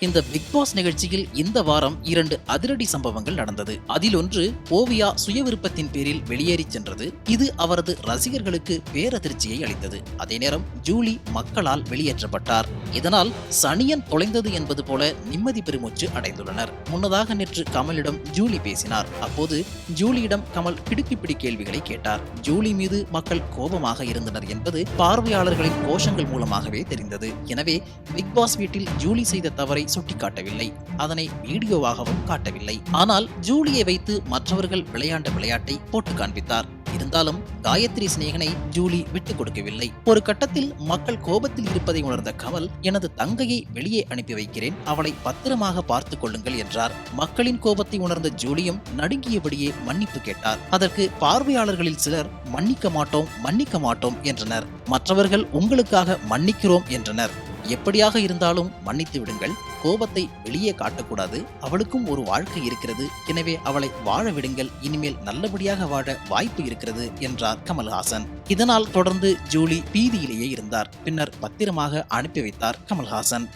இந்த big pass நிகழ்ச்சியில் இந்த வாரம் இரண்டு அதிரடி சம்பவங்கள் நடந்தது. அதில் ஒன்று ஓவியா சுய விருப்பத்தின் பேரில் வெளியேறி சென்றது. இது அவரது ரசிகர்களுக்கு பேரதிர்ச்சியை அளித்தது. அதே நேரம் ஜூலி மக்களால் வெளியேற்றப்பட்டார். இதனால் சனியன் தொலைந்தது என்பது போல நிம்மதி பெருமூச்சு அடைந்துள்ளனர். முன்னதாக நேற்று கமலிடம் ஜூலி பேசினார். அப்போது ஜூலியிடம் கமல் கிடுக்கிப்பிடி கேள்விகளை கேட்டார். ஜூலி மீது மக்கள் கோபமாக இருந்தனர் என்பது பார்வையாளர்களின் கோஷங்கள் மூலமாகவே தெரிந்தது. எனவே பிக் பாஸ் வீட்டில் ஜூலி செய்த தவறை சுட்டிக்காட்டவில்லை. அதனை வீடியோவாகவும் காட்டவில்லை. ஆனால் ஜூலியை வைத்து மற்றவர்கள் விளையாண்ட விளையாட்டை போட்டு காண்பித்தார். இருந்தாலும் காயத்ரி சிநேகனை ஜூலி விட்டுக் கொடுக்கவில்லை. ஒரு கட்டத்தில் மக்கள் கோபத்தில் இருப்பதை உணர்ந்த கமல் எனது தங்கையை வெளியே அனுப்பி வைக்கிறேன். அவளை பத்திரமாக பார்த்துக் கொள்ளுங்கள் என்றார். மக்களின் கோபத்தை உணர்ந்த ஜூலியும் நடுங்கியபடியே மன்னிப்பு கேட்டார். அதற்கு பார்வையாளர்களில் சிலர் மன்னிக்க மாட்டோம் மன்னிக்க மாட்டோம் என்றனர். மற்றவர்கள் உங்களுக்காக மன்னிக்கிறோம் என்றனர். எப்படியாக இருந்தாலும் மன்னித்து விடுங்கள். கோபத்தை வெளியே காட்டக்கூடாது. அவளுக்கும் ஒரு வாழ்க்கை இருக்கிறது. எனவே அவளை வாழ விடுங்கள். இனிமேல் நல்லபடியாக வாழ வாய்ப்பு இருக்கிறது என்றார் கமல்ஹாசன். இதனால் தொடர்ந்து ஜூலி பீதியிலேயே இருந்தார். பின்னர் பத்திரமாக அனுப்பி வைத்தார் கமல்ஹாசன்.